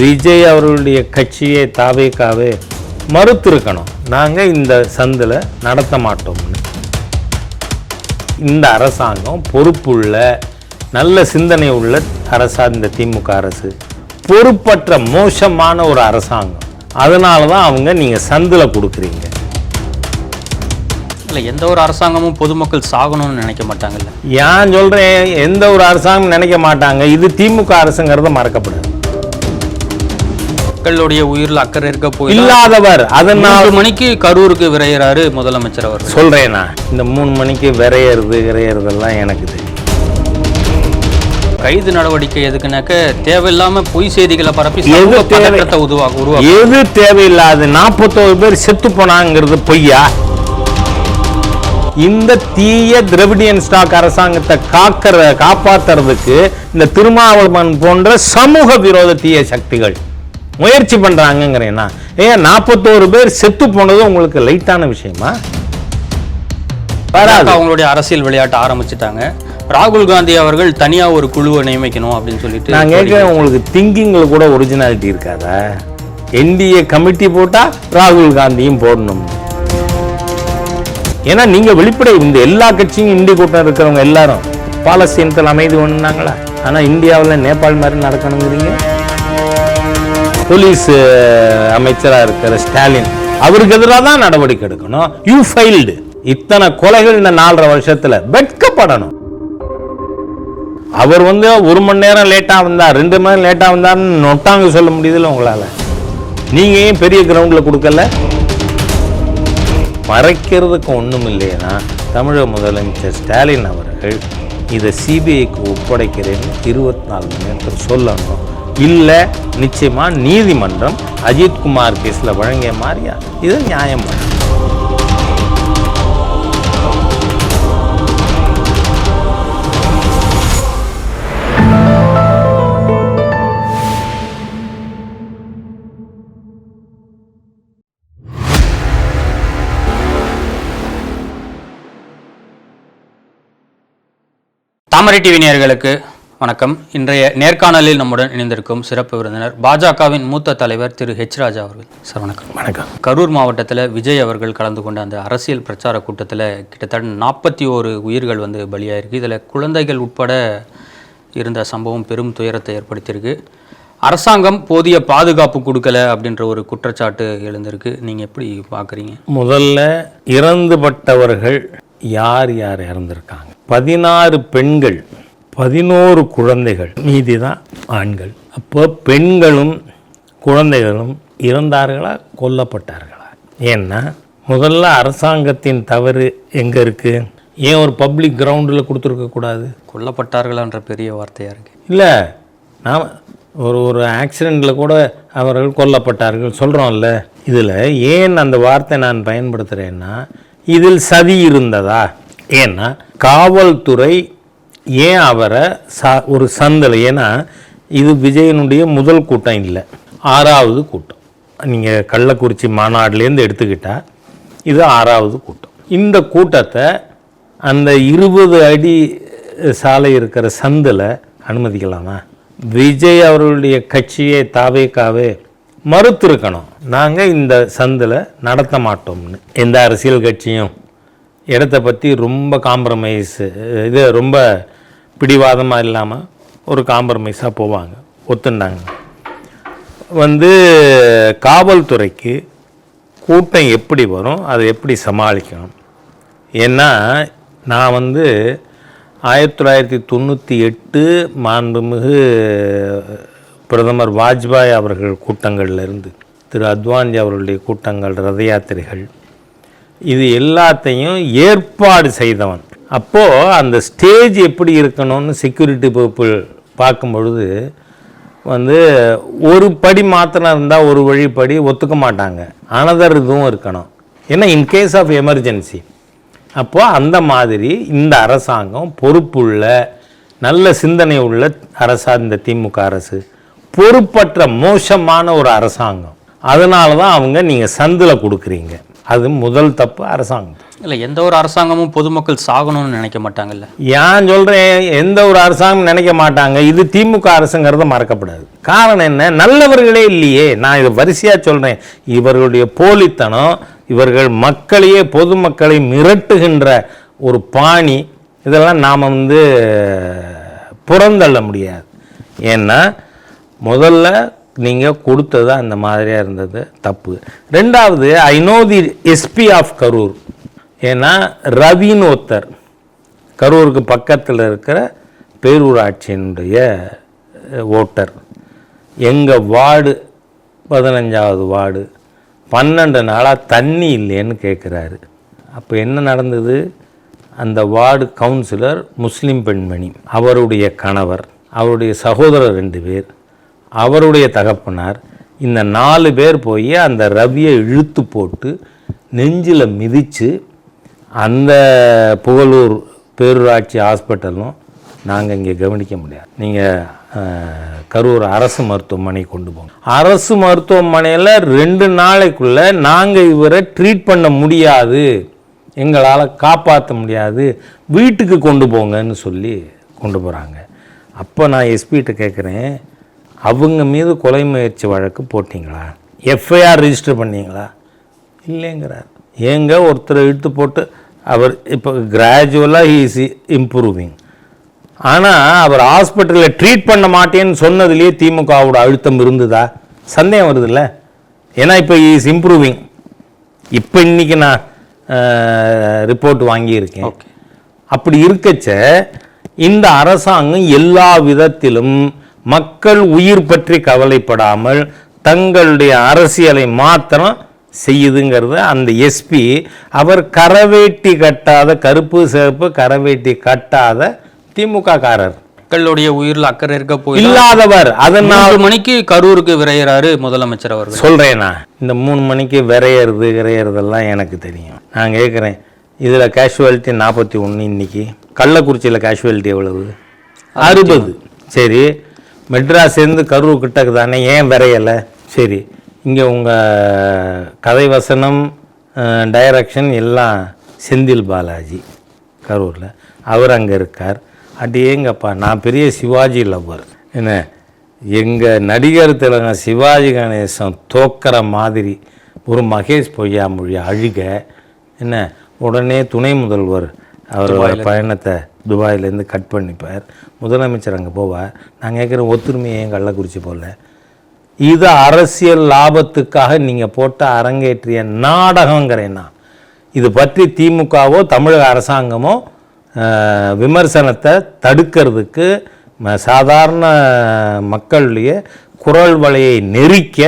விஜய் அவர்களுடைய கட்சியை தாவேக்காவே மறுத்திருக்கணும். நாங்கள் இந்த சந்தில் நடத்த மாட்டோம்னு. இந்த அரசாங்கம் பொறுப்புள்ள நல்ல சிந்தனை உள்ள அரசா இந்த திமுக அரசு. பொறுப்பற்ற மோசமான ஒரு அரசாங்கம். அதனால தான் அவங்க நீங்கள் சந்தில் கொடுக்குறீங்க. இல்லை எந்த ஒரு அரசாங்கமும் பொதுமக்கள் சாகணும்னு நினைக்க மாட்டாங்கல்ல? ஏன் சொல்கிறேன் எந்த ஒரு அரசாங்கம் நினைக்க மாட்டாங்க. இது திமுக அரசுங்கிறத மறக்கப்படாது மக்களுடைய உயிரில் அக்கறை இருக்க போய் இல்லாதவர் அதனால் மணிக்கு கரூருக்கு விரைகிறாரு முதலமைச்சர் அவர் சொல்கிறேன் நான். இந்த மூணு மணிக்கு விரையிறது விரையிறதெல்லாம் எனக்கு தெரியும். கைது நடவடிக்கை எதுக்குனாக்க தேவையில்லாம பொய் செய்திகளை பரப்பி? பதற்றத்தை உருவாக்க உருவாக்க எது தேவையில்லாது? நாற்பத்தோரு பேர் செத்து போனாங்கிறது பொய்யா? இந்த தீய திரவிடியன் ஸ்டாக் அரசாங்கத்தை காக்கிற காப்பாத்துறதுக்கு இந்த திருமாவளவன் போன்ற சமூக விரோத தீய சக்திகள் முயற்சி பண்றாங்கங்கிறேன்னா ஏன் நாற்பத்தோரு பேர் செத்து போனது உங்களுக்கு லைட்டான விஷயமா? வராது. அவங்களுடைய அரசியல் விளையாட்ட ஆரம்பிச்சிட்டாங்க. ராகுல் காந்தி அவர்கள் தனியா ஒரு குழுவை நியமிக்கணும் அப்படின்னு சொல்லிட்டு நான் கேட்கிறேன் உங்களுக்கு திங்கிங்ல கூட ஒரிஜினாலிட்டி இருக்காதா? என்டிஏ கமிட்டி போட்டா ராகுல் காந்தியும் போடணும். ஏன்னா நீங்க வெளிப்படை இந்த எல்லா கட்சியும் இந்தி கூட்டம் இருக்கிறவங்க எல்லாரும். பாலஸ்தீனத்தில் அமைதி ஒண்ணுனாங்களா ஆனா இந்தியாவில் நேபாள் மாதிரி நடக்கணுங்கிறீங்க. போலீஸ் அமைச்சராக அமைச்சரா இருக்கிற ஸ்டாலின் அவருக்கு எதிராக தான் நடவடிக்கை எடுக்கணும். யூ ஃபைல்டு இத்தனை கொலைகள் இந்த நாலரை வருஷத்துல வெட்கப்படணும். அவர் வந்து ஒரு மணி நேரம் லேட்டாக வந்தார் ரெண்டு மணி நேரம் லேட்டாக வந்தார்னு நொட்டாங்க சொல்ல முடியுதுல்ல உங்களால்? நீங்கள் ஏன் பெரிய கிரவுண்டில் கொடுக்கல? மறைக்கிறதுக்கு ஒன்றும் இல்லைன்னா தமிழக முதலமைச்சர் ஸ்டாலின் அவர்கள் இதை சிபிஐக்கு ஒப்படைக்கிறேன்னு இருபத்தி நாலு மணி நேரத்தில் சொல்லணும். இல்லை நிச்சயமாக நீதிமன்றம் அஜித்குமார் கேஸில் வழங்கிய மாதிரியா? இது நியாயமா? தாமரை டிவி நேர்களுக்கு வணக்கம். இன்றைய நேர்காணலில் நம்முடன் இணைந்திருக்கும் சிறப்பு விருந்தினர் பாஜகவின் மூத்த தலைவர் திரு ஹெச் ராஜா அவர்கள். சார் வணக்கம். வணக்கம். கரூர் மாவட்டத்தில் விஜய் அவர்கள் கலந்து கொண்ட அந்த அரசியல் பிரச்சார கூட்டத்தில் கிட்டத்தட்ட நாற்பத்தி ஓரு உயிர்கள் வந்து பலியாயிருக்கு. இதில் குழந்தைகள் உட்பட இருந்த சம்பவம் பெரும் துயரத்தை ஏற்படுத்தியிருக்கு. அரசாங்கம் போதிய பாதுகாப்பு கொடுக்கல அப்படின்ற ஒரு குற்றச்சாட்டு எழுந்திருக்கு. நீங்கள் எப்படி பார்க்குறீங்க முதல்ல இறந்துபட்டவர்கள் யார் யார் இறந்திருக்காங்க? பதினாறு பெண்கள் பதினோரு குழந்தைகள். மீதி தான் ஆண்கள். அப்போ பெண்களும் குழந்தைகளும் இறந்தார்களா கொல்லப்பட்டார்களா? ஏன்னா முதல்ல அரசாங்கத்தின் தவறு எங்கே இருக்குது ஏன் ஒரு பப்ளிக் கிரவுண்டில் கொடுத்துருக்கக்கூடாது கொல்லப்பட்டார்களான்ற பெரிய வார்த்தையாக இருக்கு. இல்லை நாம் ஒரு ஒரு ஆக்சிடெண்ட்டில் கூட அவர்கள் கொல்லப்பட்டார்கள் சொல்கிறோம்ல இதில் ஏன் அந்த வார்த்தை நான் பயன்படுத்துகிறேன்னா இதில் சதி இருந்ததா? ஏன்னா காவல்துறை ஏன் அவரை ச ஒரு சந்தில்? ஏன்னா இது விஜயனுடைய முதல் கூட்டம் இல்லை. ஆறாவது கூட்டம். நீங்கள் கள்ளக்குறிச்சி மாநாடுலேருந்து எடுத்துக்கிட்டால் இது ஆறாவது கூட்டம். இந்த கூட்டத்தை அந்த இருபது அடி சாலை இருக்கிற சந்தில் அனுமதிக்கலாமா? விஜய் அவர்களுடைய கட்சியை தாவேக்காவே மறுத்திருக்கணும். நாங்கள் இந்த சந்தில் நடத்த மாட்டோம்னு. எந்த அரசியல் கட்சியும். இடத்த பற்றி ரொம்ப காம்ப்ரமைஸு இது ரொம்ப பிடிவாதமாக இல்லாமல் ஒரு காம்ப்ரமைஸாக போவாங்க. ஒத்துண்டாங்க. வந்து காவல்துறைக்கு கூட்டம் எப்படி வரும் அதை எப்படி சமாளிக்கணும்? ஏன்னா நான் வந்து ஆயிரத்தி தொள்ளாயிரத்தி தொண்ணூற்றி எட்டு மாண்புமிகு பிரதமர் வாஜ்பாய் அவர்கள் கூட்டங்கள்லேருந்து திரு அத்வான்ஜி அவர்களுடைய கூட்டங்கள் ரத யாத்திரைகள் இது எல்லாத்தையும் ஏற்பாடு செய்தவன். அப்போது அந்த ஸ்டேஜ் எப்படி இருக்கணும்னு செக்யூரிட்டி பீப்புள் பார்க்கும் பொழுது வந்து ஒரு படி மாத்திரம் இருந்தால் ஒரு வழிப்படி ஒத்துக்க மாட்டாங்க. அனதர் இதுவும் இருக்கணும். ஏன்னா இன் கேஸ் ஆஃப் எமர்ஜென்சி அப்போது அந்த மாதிரி இந்த அரசாங்கம் பொறுப்புள்ள நல்ல சிந்தனை உள்ள அரசா இந்த திமுக அரசு பொறுப்பற்ற மோசமான ஒரு அரசாங்கம். அதனால தான் அவங்க நீங்கள் சந்தில் கொடுக்குறீங்க. அது முதல் தப்பு அரசாங்கம். இல்லை எந்த ஒரு அரசாங்கமும் பொதுமக்கள் சாகணும்னு நினைக்க மாட்டாங்கல்ல? ஏன் சொல்கிறேன் எந்த ஒரு அரசாங்கம் நினைக்க மாட்டாங்க. இது திமுக அரசுங்கிறத மறக்கப்படாது. காரணம் என்ன? நல்லவர்களே இல்லையே. நான் இது வரிசையாக சொல்கிறேன் இவர்களுடைய போலித்தனம் இவர்கள் மக்களையே பொதுமக்களை மிரட்டுகின்ற ஒரு பாணி இதெல்லாம் நாம் வந்து புறந்தள்ள முடியாது. ஏன்னா முதல்ல நீங்கள் கொடுத்தது அந்த மாதிரியாக இருந்தது? தப்பு. ரெண்டாவது I know the SP of Karur ஏன்னா ரவின்னு ஒருத்தர். கரூருக்கு பக்கத்தில் இருக்கிற பேரூராட்சியினுடைய ஓட்டர். எங்கள் வார்டு பதினஞ்சாவது வார்டு பன்னெண்டு நாளாக தண்ணி இல்லைன்னு கேட்குறாரு அப்போ என்ன நடந்தது? அந்த வார்டு கவுன்சிலர் முஸ்லீம் பெண்மணி அவருடைய கணவர் அவருடைய சகோதரர் ரெண்டு பேர் அவருடைய தகப்பனார் இந்த நாலு பேர் போய் அந்த ரவியை இழுத்து போட்டு நெஞ்சில் மிதித்து அந்த புகழூர் பேரூராட்சி ஹாஸ்பிட்டலும் நாங்கள் இங்கே கவனிக்க முடியாது. நீங்கள் கரூர் அரசு மருத்துவமனை கொண்டு போங்க. அரசு மருத்துவமனையில் ரெண்டு நாளைக்குள்ளே நாங்கள் இவரை ட்ரீட் பண்ண முடியாது. எங்களால் காப்பாற்ற முடியாது. வீட்டுக்கு கொண்டு போங்கன்னு சொல்லி கொண்டு போகிறாங்க அப்போ நான் எஸ்பிகிட்ட கேட்குறேன் அவங்க மீது கொலை முயற்சி வழக்கு போட்டிங்களா? எஃப்ஐஆர் ரெஜிஸ்டர் பண்ணீங்களா? இல்லைங்கிறார். ஏங்க ஒருத்தரை இழுத்து போட்டு அவர் இப்போ கிராஜுவலாக இஸ் இம்ப்ரூவிங் ஆனால் அவர் ஹாஸ்பிட்டலில் ட்ரீட் பண்ண மாட்டேன்னு சொன்னதுலேயே திமுகவோட அழுத்தம் இருந்ததா? சந்தேகம் வருதுல்ல? ஏன்னா இப்போ இஸ் இம்ப்ரூவிங் இப்போ இன்னைக்கு நான் ரிப்போர்ட் வாங்கியிருக்கேன். அப்படி இருக்கச்ச இந்த அரசாங்கம் எல்லா விதத்திலும் மக்கள் உயிர் பற்றி கவலைப்படாமல் தங்களுடைய அரசியலை மாத்திரம் செய்யுதுங்கிறது அந்த எஸ்பி அவர் கரவேட்டி கட்டாத கருப்பு சிவப்பு கரவேட்டி கட்டாத திமுக காரர் மக்களுடைய உயிரில் அக்கறை இருக்க போய் இல்லாதவர். அதனால் நாலு மணிக்கு கரூருக்கு விரைகிறாரு முதலமைச்சர் அவர்கள். சொல்கிறேனா இந்த மூணு மணிக்கு விரையிறது விரையிறதெல்லாம் எனக்கு தெரியும். நான் கேட்குறேன் இதில் கேஷுவாலிட்டி நாற்பத்தி ஒன்று இன்னைக்கு? கள்ளக்குறிச்சியில் கேஷுவாலிட்டி எவ்வளவு? அறுபது. சரி. மெட்ராஸ்லேருந்து கரூர் கிட்டக்கு தானே ஏன் விரையலை? சரி இங்கே உங்கள் கதை வசனம் டைரக்ஷன் எல்லாம் செந்தில் பாலாஜி கரூரில். அவர் அங்கே இருக்கார். அடேங்கப்பா நான் பெரிய சிவாஜி லவ்வர் என்ன எங்கள் நடிகர் திலக சிவாஜி கணேசன் தோக்கிற மாதிரி ஒரு மகேஷ் பொய்யாமொழி அழுக என்ன உடனே துணை முதல்வர் அவரோட பயணத்தை துபாயிலேருந்து கட் பண்ணிப்பார். முதலமைச்சர் அங்கே போவார் நான் கேட்குறேன் ஒத்துரிமையை ஏன் கள்ளக்குறிச்சி போகல இது அரசியல் லாபத்துக்காக நீங்கள் போட்ட அரங்கேற்றிய நாடகங்கிறேன்னா இது பற்றி திமுகவோ தமிழக அரசாங்கமோ விமர்சனத்தை தடுக்கிறதுக்கு சாதாரண மக்களுடைய குரல் வலையை நெரிக்க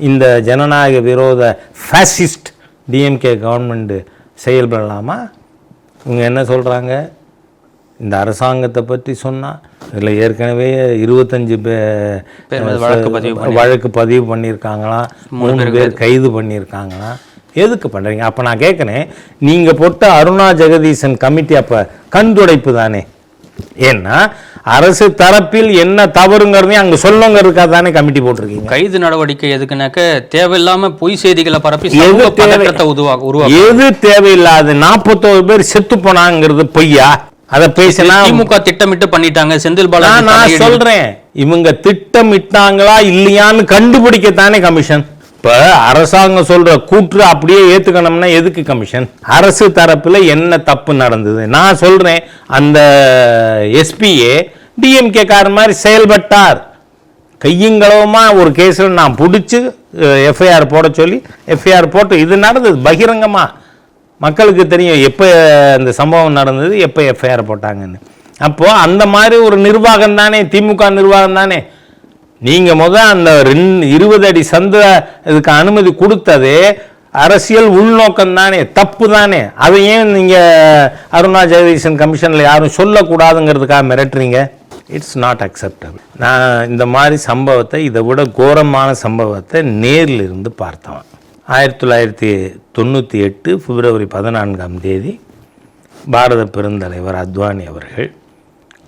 இந்த ஜனநாயக விரோத ஃபேசிஸ்ட் டிஎம்கே கவர்மெண்ட்டு செயல்படலாமா? இவங்க என்ன சொல்கிறாங்க இந்த அரசாங்கத்தை பற்றி சொன்னால் இதில் ஏற்கனவே இருபத்தஞ்சு பே- வழக்கு பதிவு வழக்கு பதிவு பண்ணியிருக்காங்களாம் மூணு பேர் கைது பண்ணியிருக்காங்களாம் எதுக்கு பண்ணுறீங்க அப்போ நான் கேட்குறேன் நீங்கள் போட்ட அருணா ஜெகதீசன் கமிட்டி அப்போ கண் துடைப்பு தானே? ஏன்னா அரசு தரப்பில் என்ன தவறுங்கிறதையும் அங்கே சொல்லுங்கிறதுக்காக தானே கமிட்டி போட்டிருக்கீங்க. கைது நடவடிக்கை எதுக்குனாக்க தேவையில்லாம பொய் செய்திகளை பரப்பி எது தேவை? பதற்றத்தை உருவா உருவா எது தேவையில்லாது நாற்பத்தோரு பேர் செத்து போனாங்கிறது பொய்யா? அதை பேசினா திமுக திட்டமிட்டு பண்ணிட்டாங்க செந்தில் பாலாஜி நான். சொல்றேன். இவங்க திட்டமிட்டாங்களா இல்லையான்னு கண்டுபிடிக்கத்தானே கமிஷன். இப்ப அரசாங்கம் சொல்ற கூற்று அப்படியே ஏத்துக்கணும்னா எதுக்கு கமிஷன்? அரசு தரப்புல என்ன தப்பு நடந்தது? நான் சொல்றேன் அந்த எஸ்பிஏ டிஎம்கே காரர் மாதிரி செயல்பட்டார். கையுங்களவுமா ஒரு கேஸில் நான் பிடிச்சி எஃப்ஐஆர் போட சொல்லி எஃப்ஐஆர் போட்டு இது நடந்தது பகிரங்கமா? மக்களுக்கு தெரியும் எப்போ அந்த சம்பவம் நடந்தது எப்போ எஃப்ஐஆர் போட்டாங்கன்னு. அப்போது அந்த மாதிரி ஒரு நிர்வாகம் தானே திமுக நிர்வாகம் தானே. நீங்கள் முதல் அந்த ரெண்டு இருபது அடி சந்த இதுக்கு அனுமதி கொடுத்ததே அரசியல் உள்நோக்கம் தானே தப்பு தானே. அதை ஏன் நீங்கள் அருணா ஜெகதீசன் கமிஷனில் யாரும் சொல்லக்கூடாதுங்கிறதுக்காக மிரட்டுறீங்க? இட்ஸ் நாட் அக்செப்டபிள் நான் இந்த மாதிரி சம்பவத்தை இதை விட கோரமான சம்பவத்தை நேரில் இருந்து பார்த்தவன். ஆயிரத்தி தொள்ளாயிரத்தி தொண்ணூற்றி எட்டு பிப்ரவரி பதினான்காம் தேதி பாரத பெருந்தலைவர் அத்வானி அவர்கள்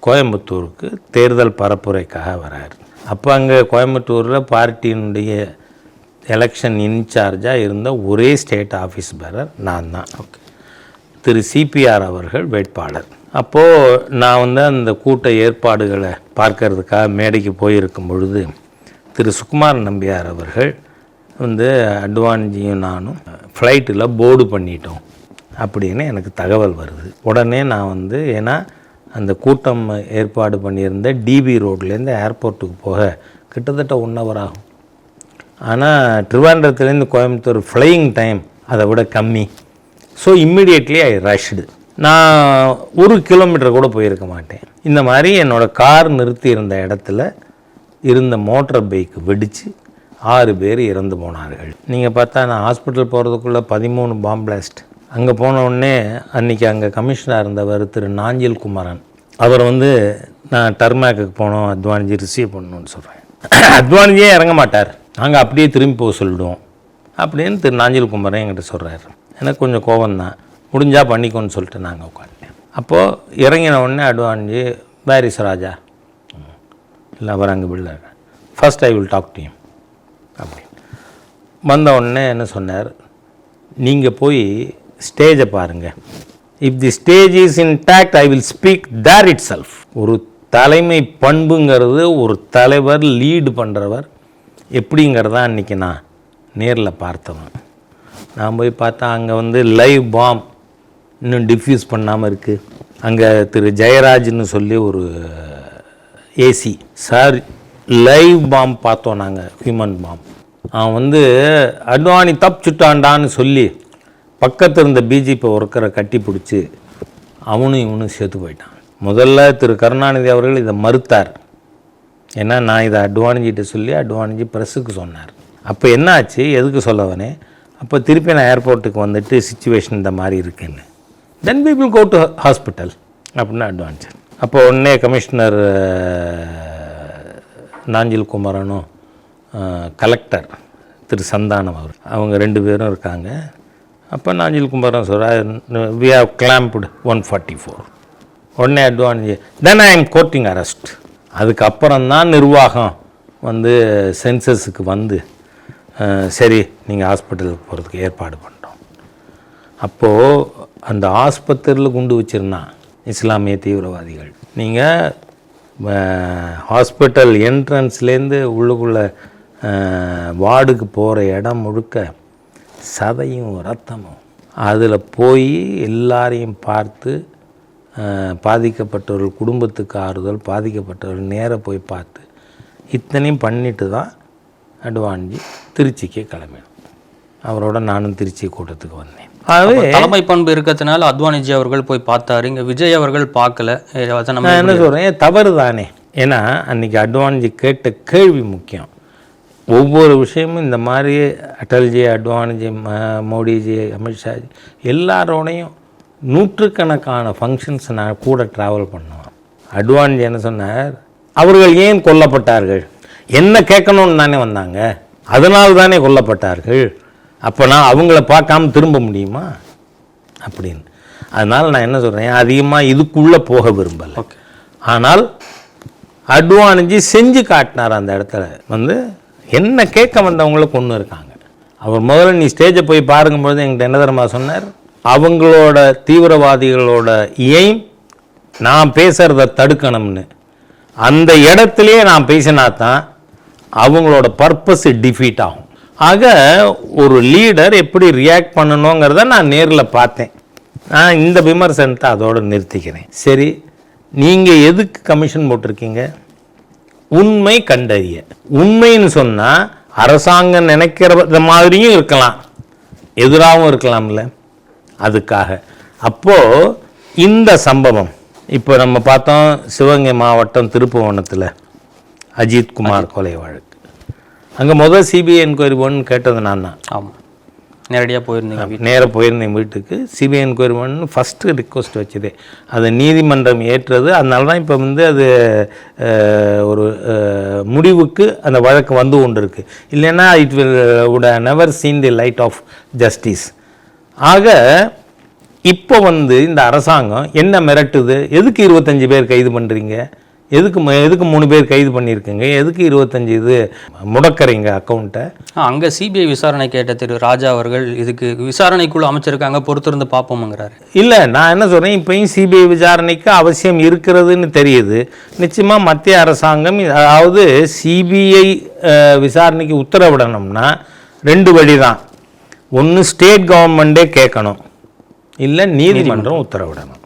கோயம்புத்தூருக்கு தேர்தல் பரப்புரைக்காக வரார். அப்போ அங்கே கோயம்புத்தூரில் பார்ட்டியினுடைய எலெக்ஷன் இன்சார்ஜாக இருந்த ஒரே ஸ்டேட் ஆஃபீஸ் பேரர் நான் தான். ஓகே திரு சிபிஆர் அவர்கள் வேட்பாளர். அப்போது நான் வந்து அந்த கூட்ட ஏற்பாடுகளை பார்க்கறதுக்காக மேடைக்கு போயிருக்கும் பொழுது திரு சுகுமார் நம்பியார் அவர்கள் வந்து அட்வான்ஜியும் நானும் ஃப்ளைட்டில் போர்டு பண்ணிட்டோம். அப்படின்னு எனக்கு தகவல் வருது. உடனே நான் வந்து ஏன்னா அந்த கூட்டம் ஏற்பாடு பண்ணியிருந்த டிபி ரோட்லேருந்து ஏர்போர்ட்டுக்கு போக கிட்டத்தட்ட ஒன் ஹவர் ஆகும். ஆனால் ட்ரிவாண்ட்ரத்துலேருந்து கோயம்புத்தூர் ஃப்ளையிங் டைம் அதை விட கம்மி. ஸோ இம்மிடியட்லி ஐ ரஷ்டு நான் ஒரு கிலோமீட்டர் கூட போயிருக்க மாட்டேன். இந்த மாதிரி என்னோடய கார் நிறுத்தி இருந்த இடத்துல இருந்த மோட்டர் பைக் வெடித்து ஆறு பேர் இறந்து போனார்கள். நீங்கள் பார்த்தா நான் ஹாஸ்பிட்டல் போகிறதுக்குள்ளே பதிமூணு பாம் பிளாஸ்ட் அங்கே போன உடனே அன்றைக்கி அங்கே கமிஷனாக இருந்தவர் திரு நாஞ்சில் குமரன். அவர் வந்து நான் டர்மேக்குக்கு போனோம் அத்வானிஜி ரிசீவ் பண்ணணும்னு சொல்கிறேன் அத்வானிஜியே இறங்க மாட்டார். நாங்கள் அப்படியே திரும்பி போக சொல்லிடுவோம். அப்படின்னு திரு நாஞ்சில் குமரன் என்கிட்ட சொல்கிறாரு எனக்கு கொஞ்சம் கோபம் தான் முடிஞ்சால் பண்ணிக்கோன்னு சொல்லிட்டு நாங்கள் உட்காந்துட்டேன் அப்போது இறங்கின உடனே அட்வான்ஜி பாரிஸ் ராஜா. இல்லை அவர் அங்கே பிள்ளை first I will talk to வந்த உடனே என்ன சொன்னார்? நீங்கள் போய் ஸ்டேஜை பாருங்கள் if the stage is intact I will speak there itself ஒரு தலைமை பண்புங்கிறது ஒரு தலைவர் லீடு பண்ணுறவர் எப்படிங்கிறதா அன்றைக்கி நான் நேரில் பார்த்தவன். நான் போய் பார்த்தா அங்கே வந்து லைவ் பாம் இன்னும் டிஃப்யூஸ் பண்ணாமல் இருக்குது அங்கே திரு ஜெயராஜ்னு சொல்லி ஒரு ஏசி சார் லைவ் பாம் பார்த்தோம் நாங்கள் ஹியூமன் பாம் அவன் வந்து அட்வானி சுட்டாண்டான்னு சொல்லி பக்கத்தில் இருந்த பிஜேபி ஒர்க்கரை கட்டி பிடிச்சி அவனும் இவனும் சேர்த்து போயிட்டான். முதல்ல திரு கருணாநிதி அவர்கள் இதை மறுத்தார். ஏன்னா நான் இதை அட்வானிஜிட்ட சொல்லி அட்வானிஜி ப்ரெஸ்ஸுக்கு சொன்னார். அப்போ என்ன ஆச்சு எதுக்கு சொல்லவனே அப்போ திருப்பி நான் ஏர்போர்ட்டுக்கு வந்துட்டு சுச்சுவேஷன் இந்த மாதிரி இருக்குன்னு. Then people go to hospital அப்படின்னு அட்வான்ஸ் அப்போ உடனே கமிஷனர் நாஞ்சில் குமரனும் கலெக்டர் திரு சந்தானம் அவர். அவங்க ரெண்டு பேரும் இருக்காங்க. அப்போ நாஞ்சில் குமரன் சொல்கிறார் we have clamped one forty four உடனே advance then I am courting arrest அதுக்கப்புறம் தான் நிர்வாகம் வந்து சென்சஸுக்கு வந்து சரி நீங்கள் ஹாஸ்பிட்டலுக்கு போகிறதுக்கு ஏற்பாடு பண்ணிட்டோம் அப்போது அந்த ஆஸ்பத்திரியில் குண்டு வச்சிருந்தான் இஸ்லாமிய தீவிரவாதிகள். நீங்கள் ஹாஸ்பிட்டல் என்ட்ரன்ஸ்லேருந்து உள்ளுக்குள்ளே வார்டுக்கு போகிற இடம் முழுக்க சதையும் ரத்தமும். அதில் போய் எல்லாரையும் பார்த்து பாதிக்கப்பட்டவர்கள் குடும்பத்துக்கு ஆறுதல் பாதிக்கப்பட்டவர்கள் நேராக போய் பார்த்து இத்தனையும் பண்ணிட்டு தான் அட்வான்ஜி திருச்சிக்கு கிளம்பினோம். அவரோட நானும் திருச்சி கூட்டத்துக்கு வந்தேன். ஆகவே தலைமை பண்பு இருக்கிறதுனால அத்வானிஜி அவர்கள் போய் பார்த்தாரு. இங்க விஜய் அவர்கள் பார்க்கல. நான் என்ன சொல்கிறேன் தவறு தானே. ஏன்னா அன்றைக்கி அட்வான்ஜி கேட்ட கேள்வி முக்கியம். ஒவ்வொரு விஷயமும் இந்த மாதிரி அடல்ஜி அட்வானிஜி ம- மோடிஜி அமித்ஷாஜி எல்லாரோடையும் நூற்றுக்கணக்கான ஃபங்க்ஷன்ஸ் நான் கூட ட்ராவல் பண்ணுவேன். அட்வான்ஜி என்ன சொன்னார்? அவர்கள் ஏன் கொல்லப்பட்டார்கள்? என்ன கேட்கணும்னு தானே வந்தாங்க. அதனால் தானே கொல்லப்பட்டார்கள். அப்போ நான் அவங்கள பார்க்காம திரும்ப முடியுமா? அப்படின்னு. அதனால் நான் என்ன சொல்கிறேன் அதிகமாக இதுக்குள்ளே போக விரும்பலை. ஆனால் அட்வானிஜி செஞ்சு காட்டினார் அந்த இடத்துல. வந்து என்ன கேட்க வந்தவங்களுக்கு ஒன்று இருக்காங்க. அவர் முதல்ல நீ ஸ்டேஜை போய் பாருங்கும்போது என்கிட்ட என்ன தெரியுமா சொன்னார்? அவங்களோட தீவிரவாதிகளோட எய்ம் நான் பேசுகிறத தடுக்கணும்னு. அந்த இடத்துலையே நான் பேசினா தான் அவங்களோட பர்பஸ் டிஃபீட் ஆகும். ஆக ஒரு லீடர் எப்படி ரியாக்ட் பண்ணணுங்கிறத நான் நேரில் பார்த்தேன். நான் இந்த விமர்சனத்தை அதோடு நிறுத்திக்கிறேன். சரி நீங்கள் எதுக்கு கமிஷன் போட்டிருக்கீங்க? உண்மை கண்டறிய. உண்மைன்னு சொன்னால் அரசாங்கம் நினைக்கிற மாதிரியும் இருக்கலாம். எதிராகவும் இருக்கலாம்ல. அதுக்காக. அப்போது இந்த சம்பவம். இப்போ நம்ம பார்த்தோம் சிவகங்கை மாவட்டம் திருப்புவனத்தில். அஜித் குமார் கொலை வழக்கு. அங்கே முதல் சிபிஐ என்கொயரி ஒன்று கேட்டது நான் தான் ஆமாம் நேரடியாக போயிருந்தீங்க. நேராக போயிருந்தேன் வீட்டுக்கு. சிபிஐ என்கொயரி பண்ணு ஃபஸ்ட்டு ரிக்வஸ்ட் வச்சதே. அதை நீதிமன்றம் ஏற்றது. அதனால தான் இப்போ வந்து அது ஒரு முடிவுக்கு அந்த வழக்கு வந்து கொண்டு இருக்கு இல்லைன்னா it will would never seen the light of justice ஆக இப்போ வந்து இந்த அரசாங்கம் என்ன மிரட்டுது? எதுக்கு இருபத்தஞ்சு பேர் கைது பண்ணுறீங்க எதுக்கு எதுக்கு மூணு பேர் கைது பண்ணியிருக்கீங்க? எதுக்கு இருபத்தஞ்சு இது முடக்கறீங்க அக்கௌண்ட்டை அங்கே சிபிஐ விசாரணை கேட்ட திரு ராஜா அவர்கள் இதுக்கு விசாரணைக்குழு அமைச்சிருக்காங்க பொறுத்திருந்து பார்ப்போம்ங்கிறாரு. இல்லை நான் என்ன சொல்கிறேன் இப்பயும் சிபிஐ விசாரணைக்கு அவசியம் இருக்கிறதுன்னு தெரியுது. நிச்சயமாக மத்திய அரசாங்கம் அதாவது சிபிஐ விசாரணைக்கு உத்தரவிடணும்னா ரெண்டு வழி தான் ஒன்று ஸ்டேட் கவர்மெண்ட்டே கேட்கணும். இல்லை நீதிமன்றம். உத்தரவிடணும்.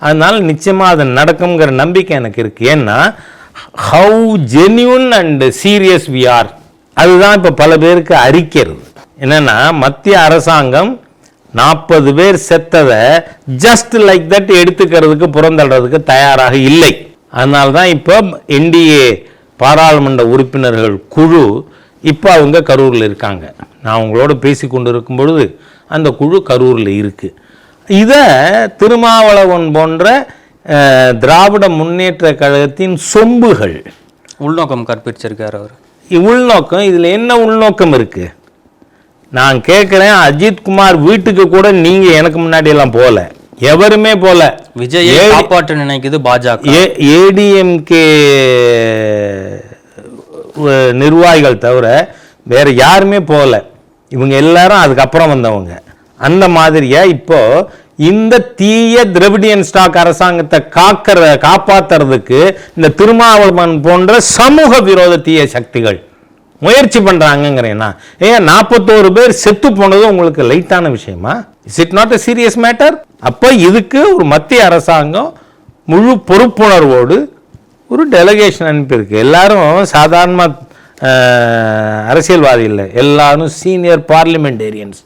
அதனால் நிச்சயமாக அது நடக்குங்கிற நம்பிக்கை எனக்கு இருக்குது ஏன்னா how genuine and serious we are அதுதான் இப்போ பல பேருக்கு அறிக்கிறது என்னென்னா மத்திய அரசாங்கம் நாற்பது பேர் செத்ததை ஜஸ்ட் லைக் தட் எடுத்துக்கிறதுக்கு புறந்தள்ளுறதுக்கு தயாராக இல்லை. அதனால தான் இப்போ என்டிஏ பாராளுமன்ற உறுப்பினர்கள் குழு இப்போ அவங்க கரூரில் இருக்காங்க. நான் அவங்களோட பேசி கொண்டு இருக்கும் பொழுது அந்த குழு கரூரில் இருக்குது இதை திருமாவளவன் போன்ற திராவிட முன்னேற்ற கழகத்தின் சொம்புகள். உள்நோக்கம் கற்பிச்சிருக்காரு அவர். உள்நோக்கம் இதில் என்ன உள்நோக்கம் இருக்கு? நான் கேட்குறேன் அஜித் குமார் வீட்டுக்கு கூட நீங்கள் எனக்கு முன்னாடி எல்லாம் போகல எவருமே போல. விஜயை காப்பாற்ற நினைக்குது பாஜக. ஏடிஎம்கே நிர்வாகிகள் தவிர வேற யாருமே போகல இவங்க எல்லாரும் அதுக்கப்புறம் வந்தவங்க. அந்த மாதிரியா? இப்போ இந்த தீய திரவிடியன் ஸ்டாக் அரசாங்கத்தை காக்கிற காப்பாத்துறதுக்கு இந்த திருமாவளவன் போன்ற சமூக விரோத தீய சக்திகள் முயற்சி பண்ணுறாங்கங்கிறேன்னா ஏன் நாற்பத்தோரு பேர் செத்து போனது உங்களுக்கு லைட்டான விஷயமா? Is it not a serious matter அப்போ இதுக்கு ஒரு மத்திய அரசாங்கம் முழு பொறுப்புணர்வோடு ஒரு டெலகேஷன் அனுப்பியிருக்கு. எல்லாரும் சாதாரண அரசியல்வாதி இல்லை. எல்லாரும் சீனியர் பார்லிமெண்டேரியன்ஸ்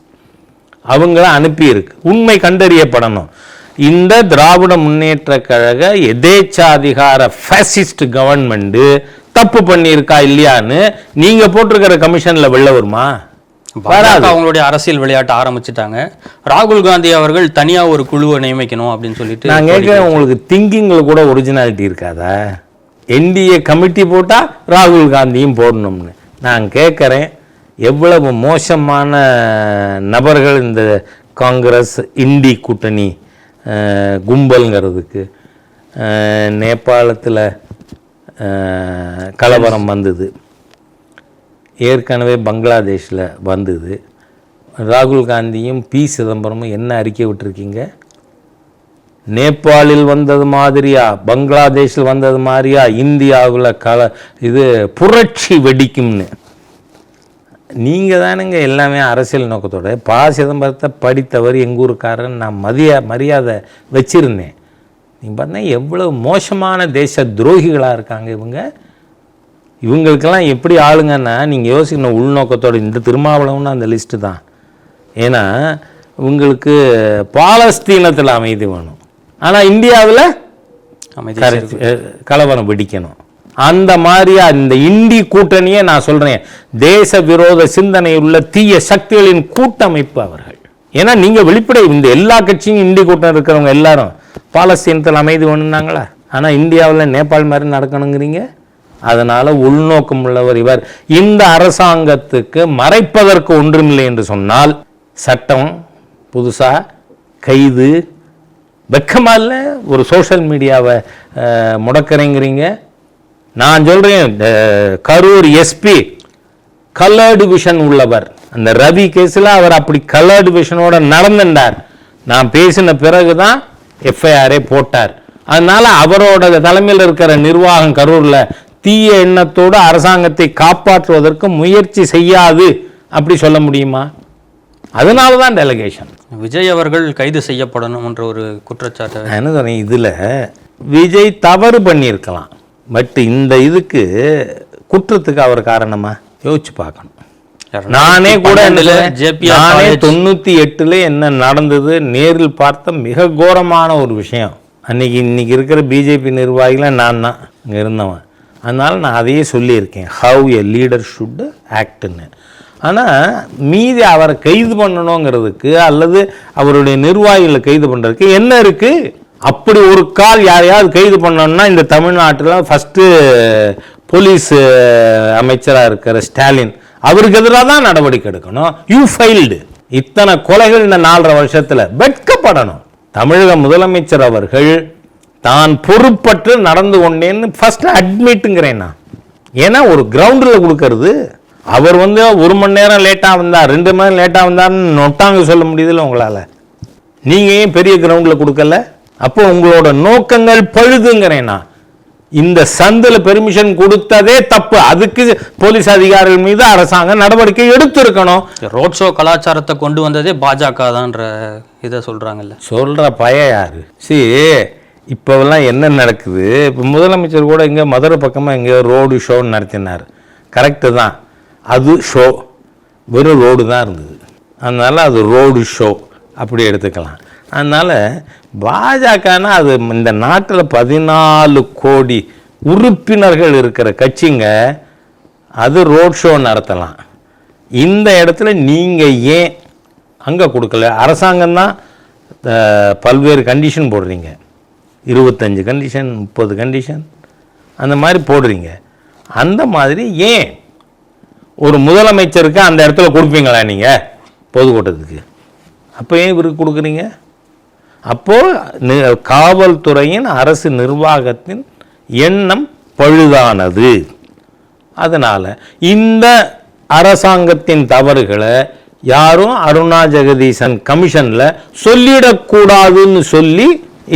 அவங்கள அனுப்பியிருக்கு. உண்மை கண்டறியப்படணும். இந்த திராவிட முன்னேற்ற கழக எதேச்சாதிகார ஃபேசிஸ்ட் கவர்மெண்ட் தப்பு பண்ணியிருக்கா இல்லையான்னு நீங்க போட்டிருக்கிற கமிஷன்ல வெளில வருமா? பாஜக அவங்களுடைய அரசியல் விளையாட்ட ஆரம்பிச்சிட்டாங்க. ராகுல் காந்தி அவர்கள் தனியா ஒரு குழுவை நியமிக்கணும் அப்படின்னு சொல்லிட்டு நான் கேட்குறேன் உங்களுக்கு திங்கிங்கில் கூட ஒரிஜினாலிட்டி இருக்காதா? என்டிஏ கமிட்டி போட்டால் ராகுல் காந்தியும் போடணும்னு. நான் கேட்குறேன் எவ்வளவு மோசமான நபர்கள் இந்த காங்கிரஸ் இண்டி கூட்டணி கும்பல்ங்கிறதுக்கு நேபாளத்தில் கலவரம் வந்தது. ஏற்கனவே பங்களாதேஷில் வந்தது. ராகுல் காந்தியும் பி. சிதம்பரமும் என்ன அறிக்கை விட்டுருக்கீங்க? நேபாளில் வந்தது மாதிரியா? பங்களாதேஷில் வந்தது மாதிரியா? இந்தியாவில் கல இது புரட்சி வெடிக்கும்னு. நீங்கள் தானுங்க எல்லாமே அரசியல் நோக்கத்தோட. பா. சிதம்பரத்தை படித்தவர் எங்கள் ஊருக்காரன் நான் மதிய மரியாதை வச்சிருந்தேன். நீங்கள் பார்த்தா எவ்வளவு மோசமான தேச துரோகிகளாக இருக்காங்க இவங்க. இவங்களுக்கெல்லாம் எப்படி ஆளுங்கன்னா நீங்கள் யோசிக்கணும் உள்நோக்கத்தோட இந்த திருமாவளவன் அந்த லிஸ்ட்டு தான். ஏன்னா உங்களுக்கு பாலஸ்தீனத்தில் அமைதி வேணும். ஆனால் இந்தியாவில் கலவரம் வெடிக்கணும். அந்த மாதிரியா இந்த இந்தி கூட்டணியே நான் சொல்றேன். தேச விரோத சிந்தனை உள்ள தீய சக்திகளின் கூட்டமைப்பு அவர்கள். ஏன்னா நீங்க வெளிப்படை இந்த எல்லா கட்சியும் இந்தி கூட்டம் இருக்கிறவங்க எல்லாரும். பாலஸ்தீனத்தில் அமைதி வேணும்னாங்களா? ஆனால் இந்தியாவில் நேபாள் மாதிரி நடக்கணுங்கிறீங்க? அதனால உள்நோக்கம் உள்ளவர் இவர். இந்த அரசாங்கத்துக்கு மறைப்பதற்கு ஒன்றுமில்லை என்று சொன்னால் சட்டம் புதுசா கைது வெக்கமா இல்லை? ஒரு சோஷியல் மீடியாவை முடக்கிறேங்கிறீங்க? நான் சொல்றேன் அஹ், கரூர் எஸ்பி கலர்டு விஷன் உள்ளவர். அந்த ரவி கேஸில் அவர் அப்படி கலர்டு விஷனோட நடந்துட்டார். நான் பேசின பிறகு தான் எஃப்ஐஆரே போட்டார். அதனால அவரோட தலைமையில் இருக்கிற நிர்வாகம் கரூர்ல தீய எண்ணத்தோடு அரசாங்கத்தை காப்பாற்றுவதற்கு முயற்சி செய்யாது அப்படி சொல்ல முடியுமா? அதனால தான் டெலிகேஷன் விஜய் அவர்கள் கைது செய்யப்படணும் என்ற ஒரு குற்றச்சாட்டை என்ன சொல்றேன் இதில் விஜய் தவறு பண்ணியிருக்கலாம். பட் இந்த இதுக்கு குற்றத்துக்கு அவர் காரணமா? யோசிச்சு பார்க்கணும். நானே கூட நானே தொண்ணூற்றி எட்டில் என்ன நடந்தது நேரில் பார்த்த மிக கோரமான ஒரு விஷயம். அன்னைக்கு இன்னைக்கு இருக்கிற பிஜேபி நிர்வாகிகளை நான் தான் இங்கே இருந்தவன். அதனால நான் அதையே சொல்லியிருக்கேன். ஹவ் எ லீடர் ஷுட் ஆக்ட்னு ஆனால் மீதி அவரை கைது பண்ணணுங்கிறதுக்கு அல்லது அவருடைய நிர்வாகிகளை கைது பண்ணுறதுக்கு என்ன இருக்குது அப்படி ஒரு கால் யாரையாவது கைது பண்ணோம்னா இந்த தமிழ்நாட்டில் ஃபஸ்ட்டு போலீஸ் அமைச்சராக இருக்கிற ஸ்டாலின் அவருக்கு எதிராக தான் நடவடிக்கை எடுக்கணும். யூ ஃபைல்டு இத்தனை கொலைகள் இந்த நாலரை வருஷத்தில் வெட்கப்படணும். தமிழக முதலமைச்சர் அவர்கள் தான் பொறுப்பற்று நடந்து கொண்டேன்னு ஃபர்ஸ்ட் அட்மிட்டுங்கிறேன் நான். ஏன்னா ஒரு கிரவுண்டில் கொடுக்கறது. அவர் வந்து ஒரு மணி நேரம் லேட்டாக வந்தார் ரெண்டு மணி நேரம் லேட்டாக வந்தார்னு நொட்டாங்க சொல்ல முடியுதுல்ல உங்களால். நீங்கள் ஏன் பெரிய கிரவுண்டில் கொடுக்கல? அப்போ உங்களோட நோக்கங்கள் பழுதுங்கிறேன் இந்த சந்தில் பெர்மிஷன் கொடுத்ததே தப்பு. அதுக்கு போலீஸ் அதிகாரிகள் மீது அரசாங்கம் நடவடிக்கை எடுத்திருக்கணும். ரோட் ஷோ கலாச்சாரத்தை கொண்டு வந்ததே பாஜக தான்ற இதை சொல்றாங்கல்ல. சொல்கிற பய யாரு? சி இப்போவெல்லாம் என்ன நடக்குது? இப்போ முதலமைச்சர் கூட இங்கே மதுரை பக்கமாக இங்கே ரோடு ஷோன்னு நடத்தினார். கரெக்டு தான். அது ஷோ வெறும் ரோடு தான் இருந்தது. அதனால் அது ரோடு ஷோ அப்படி எடுத்துக்கலாம். அதனால் பாஜகனா அது இந்த நாட்டில் பதினாலு கோடி உறுப்பினர்கள் இருக்கிற கட்சிங்க அது ரோட் ஷோ நடத்தலாம். இந்த இடத்துல நீங்கள் ஏன் அங்கே கொடுக்கல? அரசாங்கம் தான் பல்வேறு கண்டிஷன் போடுறீங்க. இருபத்தஞ்சு கண்டிஷன் முப்பது கண்டிஷன் அந்த மாதிரி போடுறீங்க. அந்த மாதிரி ஏன்? ஒரு முதலமைச்சருக்கு அந்த இடத்துல கொடுப்பீங்களா நீங்கள் பொதுக்கூட்டத்துக்கு. அப்போ ஏன் இவருக்கு கொடுக்குறீங்க? அப்போது காவல்துறையின் அரசு நிர்வாகத்தின் எண்ணம் பழுதானது. அதனால் இந்த அரசாங்கத்தின் தவறுகளை யாரும் அருணா ஜெகதீசன் கமிஷனில் சொல்லிடக்கூடாதுன்னு சொல்லி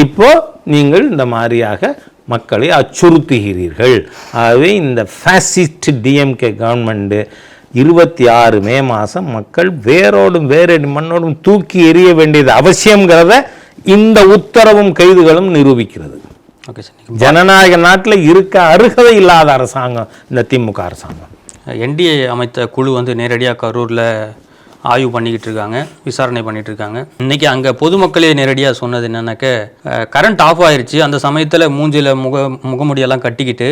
இப்போ நீங்கள் இந்த மாதிரியாக மக்களை அச்சுறுத்துகிறீர்கள். ஆகவே இந்த ஃபேசிஸ்ட் டிஎம்கே கவர்மெண்ட்டு இருபத்தி ஆறு மே மாதம் மக்கள் வேரோடும் வேரடி மண்ணோடும் தூக்கி எறிய வேண்டியது அவசியங்கிறத இந்த உத்தரவும் கைதுகளும் நிரூபிக்கிறது. ஓகே சார் ஜனநாயக நாட்டில் இருக்க அருகதை இல்லாத அரசாங்கம் இந்த திமுக அரசாங்கம். என்டிஏ அமைத்த குழு வந்து நேரடியாக கரூரில் ஆய்வு பண்ணிக்கிட்டு இருக்காங்க விசாரணை பண்ணிட்டு இருக்காங்க. இன்னைக்கு அங்கே பொதுமக்களே நேரடியாக சொன்னது என்னன்னாக்க கரண்ட் ஆஃப் ஆயிருச்சு. அந்த சமயத்தில் மூஞ்சில முக முகமுடியெல்லாம் கட்டிக்கிட்டு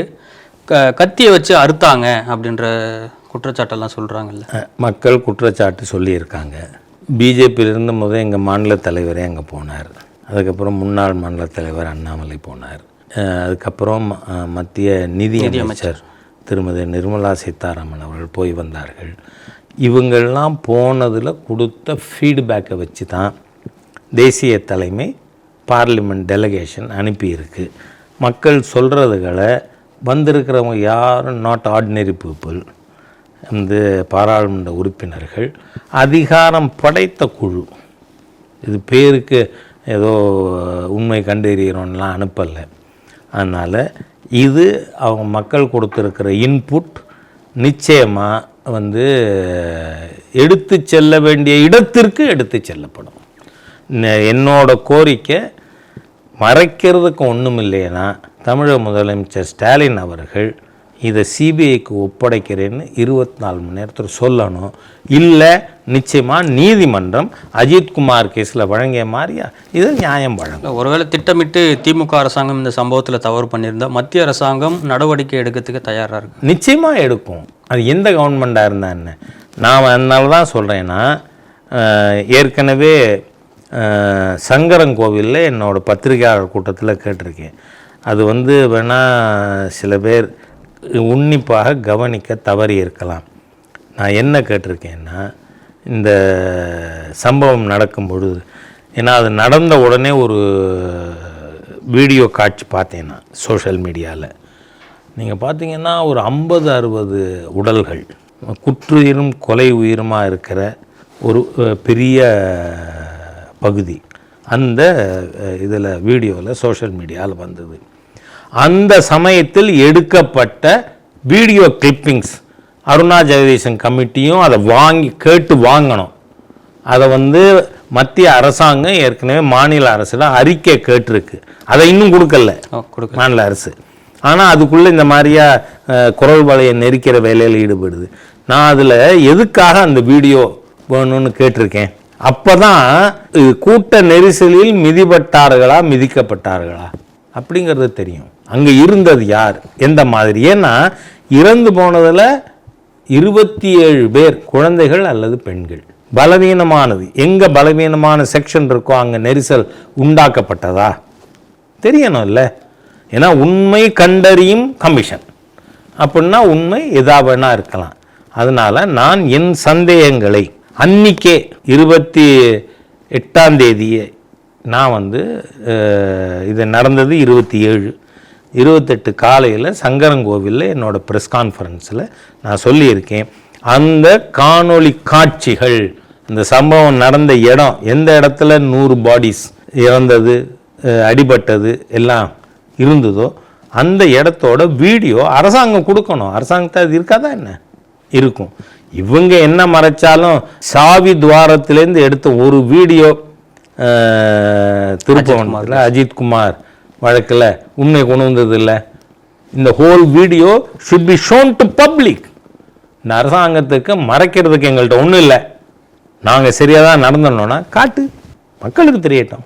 க கத்தியை வச்சு அறுத்தாங்க அப்படின்ற குற்றச்சாட்டெல்லாம் சொல்கிறாங்கல்ல மக்கள் குற்றச்சாட்டு சொல்லியிருக்காங்க. பிஜேபியிலிருந்து முதல் எங்கள் மாநில தலைவரே அங்கே போனார். அதுக்கப்புறம் முன்னாள் மாநில தலைவர் அண்ணாமலை போனார். அதுக்கப்புறம் மத்திய நிதி அமைச்சர் திருமதி நிர்மலா சீதாராமன் அவர்கள் போய் வந்தார்கள். இவங்கெல்லாம் போனதில் கொடுத்த ஃபீட்பேக்கை வச்சு தான் தேசிய தலைமை பார்லிமெண்ட் டெலகேஷன் அனுப்பியிருக்கு. மக்கள் சொல்கிறதுகளை வந்திருக்கிறவங்க யாரும் நாட் ஆர்டினரி பீப்புள் வந்து பாராளுமன்ற உறுப்பினர்கள் அதிகாரம் படைத்த குழு. இது பேருக்கு ஏதோ உண்மை கண்டறிகிறோன்னெலாம் அனுப்பலை. அதனால் இது அவங்க மக்கள் கொடுத்துருக்கிற இன்புட் நிச்சயமாக வந்து எடுத்து செல்ல வேண்டிய இடத்திற்கு எடுத்து செல்லப்படும். ந- என்னோட கோரிக்கை மறைக்கிறதுக்கு ஒன்றும் இல்லைன்னா தமிழக முதலமைச்சர் ஸ்டாலின் அவர்கள் இதை சிபிஐக்கு ஒப்படைக்கிறேன்னு இருபத்தி நாலு மணி நேரத்தில் சொல்லணும். இல்லை நிச்சயமாக நீதிமன்றம் அஜித்குமார் கேஸில் வழங்கிய மாதிரியா? இது நியாயம் வழங்கும். ஒருவேளை திட்டமிட்டு திமுக அரசாங்கம் இந்த சம்பவத்தில் தவறு பண்ணியிருந்தா மத்திய அரசாங்கம் நடவடிக்கை எடுக்கிறதுக்கு தயாராக இருக்கு. நிச்சயமாக எடுக்கும். அது எந்த கவர்மெண்ட்டாக இருந்தா என்ன நான் அதனால தான் சொல்கிறேன்னா ஏற்கனவே சங்கரன் என்னோட பத்திரிகையாளர் கூட்டத்தில் கேட்டிருக்கேன். அது வந்து வேணால் சில பேர் உன்னிப்பாக கவனிக்க தவறி இருக்கலாம். நான் என்ன கேட்டிருக்கேன்னா இந்த சம்பவம் நடக்கும் பொழுது ஏன்னா அது நடந்த உடனே ஒரு வீடியோ காட்சி பார்த்தேன் நான் சோஷியல் மீடியாவில் நீங்கள் பார்த்தீங்கன்னா ஒரு ஐம்பது அறுபது உடல்கள் குற்றுயிரும் கொலை உயிருமாக இருக்கிற ஒரு பெரிய பகுதி அந்த இதில் வீடியோவில் சோஷியல் மீடியாவில் வந்தது. அந்த சமயத்தில் எடுக்கப்பட்ட வீடியோ கிளிப்பிங்ஸ் அருணா ஜெகதீசன் கமிட்டியும் அதை வாங்கி கேட்டு வாங்கணும். அதை வந்து மத்திய அரசாங்கம் ஏற்கனவே மாநில அரசிடம் அறிக்கை கேட்டிருக்கு. அதை இன்னும் கொடுக்கல. மாநில அரசு. ஆனால் அதுக்குள்ளே இந்த மாதிரியா குரல் வலையை நெரிக்கிற வேலையில் ஈடுபடுது. நான் அதில் எதுக்காக அந்த வீடியோ வேணும்னு கேட்டிருக்கேன்? அப்போ தான் கூட்ட நெரிசலில் மிதிப்பட்டார்களா மிதிக்கப்பட்டார்களா? அப்படிங்கிறது தெரியும். அங்கே இருந்தது யார்? எந்த மாதிரி? ஏன்னா இறந்து போனதில் இருபத்தி ஏழு பேர் குழந்தைகள் அல்லது பெண்கள். பலவீனமானது. எங்கே பலவீனமான செக்ஷன் இருக்கோ அங்கே நெரிசல் உண்டாக்கப்பட்டதா? தெரியணும் இல்லை ஏன்னா உண்மை கண்டறியும் கமிஷன் அப்படின்னா உண்மை எதாவதுனா இருக்கலாம். அதனால் நான் என் சந்தேகங்களை அன்னிக்கே இருபத்தி எட்டாம் தேதியே நான் வந்து இது நடந்தது இருபத்தி ஏழு இருபத்தெட்டு காலையில் சங்கரங்கோவிலில் என்னோட ப்ரெஸ் கான்ஃபரன்ஸில் நான் சொல்லியிருக்கேன். அந்த காணொளி காட்சிகள் அந்த சம்பவம் நடந்த இடம் எந்த இடத்துல நூறு பாடிஸ் இறந்தது அடிபட்டது எல்லாம் இருந்ததோ அந்த இடத்தோட வீடியோ அரசாங்கம் கொடுக்கணும். அரசாங்கத்தை அது இருக்காதா என்ன? இருக்கும். இவங்க என்ன மறைச்சாலும் சாவி துவாரத்திலேருந்து எடுத்த ஒரு வீடியோ திருப்பவனத்தில் அஜித்குமார் வழக்கில் உண்மை கொண்டு வந்தது இல்லை இந்த whole video should be shown to public இந்த அரசாங்கத்துக்கு மறைக்கிறதுக்கு எங்கள்கிட்ட ஒன்றும் இல்லை. நாங்கள் சரியாக தான் நடந்துடணும்னா காட்டு. மக்களுக்கு தெரியட்டும்.